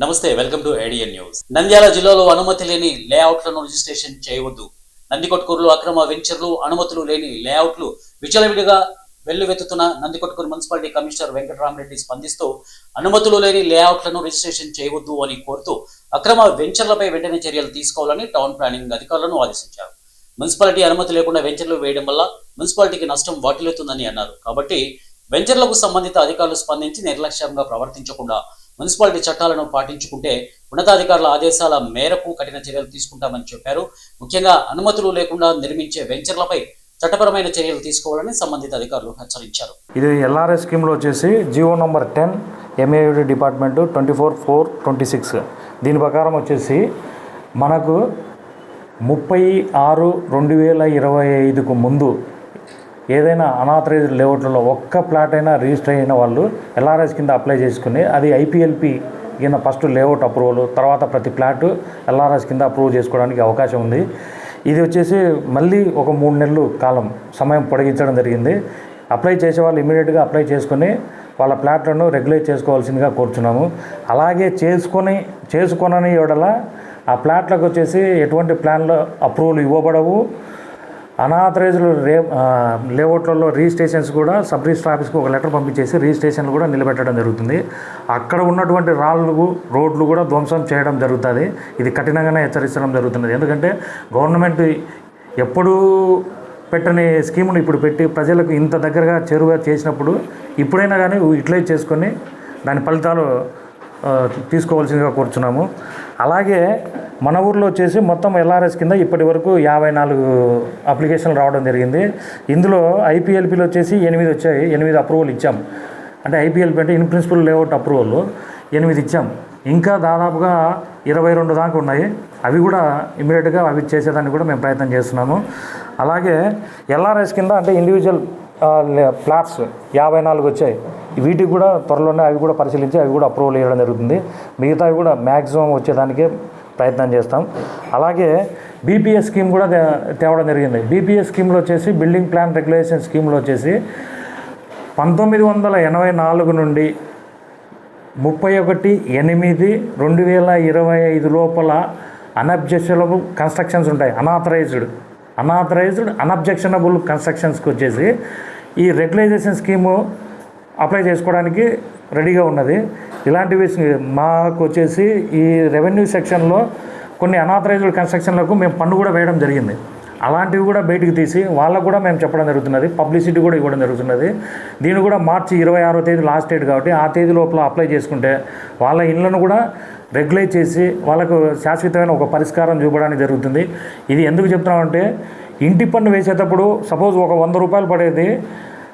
నమస్తే welcome to ఏడియన్ news. Nandyal జిల్లాలో అనుమతి లేని లేఅవుట్లను రిజిస్ట్రేషన్ చేయవద్దు. నందికొట్కూరులో అక్రమ వెంచర్లు అనుమతులు లేని లేఅవుట్లు విచలవిడిగా వెల్లువెత్తుతున్న నందికొట్కూరు మున్సిపాలిటీ కమిషనర్ వెంకటరామరెడ్డి స్పందిస్తూ అనుమతులు లేని లేఅవుట్లను రిజిస్ట్రేషన్ చేయవద్దు అని కోరుతూ అక్రమ వెంచర్లపై వెంటనే చర్యలు తీసుకోవాలని టౌన్ ప్లానింగ్ అధికారులను ఆదేశించారు. మున్సిపాలిటీ అనుమతి లేకుండా వెంచర్లు వేయడం వల్ల మున్సిపాలిటీకి నష్టం వాటిల్లుతుందని అన్నారు. కాబట్టి వెంచర్లకు సంబంధిత అధికారులు స్పందించి నిర్లక్ష్యంగా ప్రవర్తించకుండా మున్సిపాలిటీ చట్టాలను పాటించుకుంటే ఉన్నతాధికారుల ఆదేశాల మేరకు కఠిన చర్యలు తీసుకుంటామని చెప్పారు. ముఖ్యంగా అనుమతులు లేకుండా నిర్మించే వెంచర్లపై చట్టపరమైన చర్యలు తీసుకోవాలని సంబంధిత అధికారులు హెచ్చరించారు. ఇది ఎల్ఆర్ఎస్ స్కీమ్లో వచ్చేసి G O number ten M A D department twenty four four twenty six. దీని ప్రకారం వచ్చేసి మనకు ముప్పై ఆరు రెండు వేల ఇరవై ఐదుకు ముందు ఏదైనా అనాథరైజ్డ్ లేఅవుట్లలో ఒక్క ప్లాట్ అయినా రిజిస్టర్ అయిన వాళ్ళు ఎల్ఆర్ఎస్ కింద అప్లై చేసుకుని అది ఐపీఎల్పి కింద ఫస్ట్ లేఅవుట్ అప్రూవల్ తర్వాత ప్రతి ప్లాట్ ఎల్ఆర్ఎస్ కింద అప్రూవ్ చేసుకోవడానికి అవకాశం ఉంది. ఇది వచ్చేసి మళ్ళీ ఒక మూడు నెలలు కాలం సమయం పొడిగించడం జరిగింది. అప్లై చేసే వాళ్ళు ఇమీడియట్గా అప్లై చేసుకొని వాళ్ళ ప్లాట్లను రెగ్యులేట్ చేసుకోవాల్సిందిగా కోరుచున్నాము. అలాగే చేసుకొని చేసుకొనని ఎడల ఆ ప్లాట్లకు వచ్చేసి ఎటువంటి ప్లాన్లు అప్రూవల్ ఇవ్వబడవు. అనాథరైజ్డ్ రే లేఅవుట్లలో రిజిస్ట్రేషన్స్ కూడా సబ్ రిజిస్టర్ ఆఫీస్కి ఒక లెటర్ పంపించేసి రిజిస్ట్రేషన్లు కూడా నిలబెట్టడం జరుగుతుంది. అక్కడ ఉన్నటువంటి రాళ్ళు రోడ్లు కూడా ధ్వంసం చేయడం జరుగుతుంది. ఇది కఠినంగానే హెచ్చరించడం జరుగుతున్నది. ఎందుకంటే గవర్నమెంట్ ఎప్పుడూ పెట్టని స్కీమును ఇప్పుడు పెట్టి ప్రజలకు ఇంత దగ్గరగా చేరువ చేసినప్పుడు ఇప్పుడైనా కానీ యూటిలైజ్ చేసుకొని దాని ఫలితాలు తీసుకోవాల్సిందిగా కోరుచున్నాము. అలాగే మన ఊర్లో వచ్చేసి మొత్తం ఎల్ఆర్ఎస్ కింద ఇప్పటి వరకు యాభై నాలుగు అప్లికేషన్లు రావడం జరిగింది. ఇందులో ఐపీఎల్పీలు వచ్చేసి ఎనిమిది వచ్చాయి ఎనిమిది అప్రూవల్ ఇచ్చాం. అంటే ఐపీఎల్పీ అంటే ఇన్ ప్రిన్సిపల్ లేఅవుట్ అప్రూవల్ ఎనిమిది ఇచ్చాం. ఇంకా దాదాపుగా ఇరవై రెండు దాకా ఉన్నాయి. అవి కూడా ఇమీడియట్గా అవి చేసేదానికి కూడా మేము ప్రయత్నం చేస్తున్నాము. అలాగే ఎల్ఆర్ఎస్ కింద అంటే ఇండివిజువల్ ఫ్లాట్స్ యాభై నాలుగు వచ్చాయి. వీటికి కూడా త్వరలోనే అవి కూడా పరిశీలించి అవి కూడా అప్రూవల్ ఇవ్వడం జరుగుతుంది. మిగతావి కూడా మ్యాక్సిమం వచ్చేదానికే ప్రయత్నం చేస్తాం. అలాగే బీపీఎస్ స్కీమ్ కూడా తేవడం జరిగింది. బీపీఎస్ స్కీమ్లో వచ్చేసి బిల్డింగ్ ప్లాన్ రెగ్యులేషన్ స్కీమ్లో వచ్చేసి పంతొమ్మిది వందల ఎనభై నాలుగు నుండి ముప్పై ఒకటి ఎనిమిది రెండు వేల ఇరవై ఐదు లోపల అన్అబ్జెక్షనబుల్ కన్స్ట్రక్షన్స్ ఉంటాయి. అనాథరైజ్డ్ అనాథరైజ్డ్ అన్అబ్జెక్షనబుల్ కన్స్ట్రక్షన్స్కి వచ్చేసి ఈ రెగ్యులైజేషన్ స్కీము అప్లై చేసుకోవడానికి రెడీగా ఉన్నది. ఇలాంటివి మాకు వచ్చేసి ఈ రెవెన్యూ సెక్షన్లో కొన్ని అనాథరైజ్డ్ కన్స్ట్రక్షన్లకు మేము పన్ను కూడా వేయడం జరిగింది. అలాంటివి కూడా బయటికి తీసి వాళ్ళకు కూడా మేము చెప్పడం జరుగుతున్నది. పబ్లిసిటీ కూడా ఇవ్వడం జరుగుతున్నది. దీన్ని కూడా మార్చి ఇరవై ఆరో తేదీ లాస్ట్ డేట్ కాబట్టి ఆ తేదీ లోపల అప్లై చేసుకుంటే వాళ్ళ ఇళ్ళను కూడా రెగ్యులేట్ చేసి వాళ్ళకు శాశ్వతమైన ఒక పరిష్కారం చూపడానికి జరుగుతుంది. ఇది ఎందుకు చెప్తున్నామంటే ఇంటి పన్ను వేసేటప్పుడు సపోజ్ ఒక వంద రూపాయలు పడేది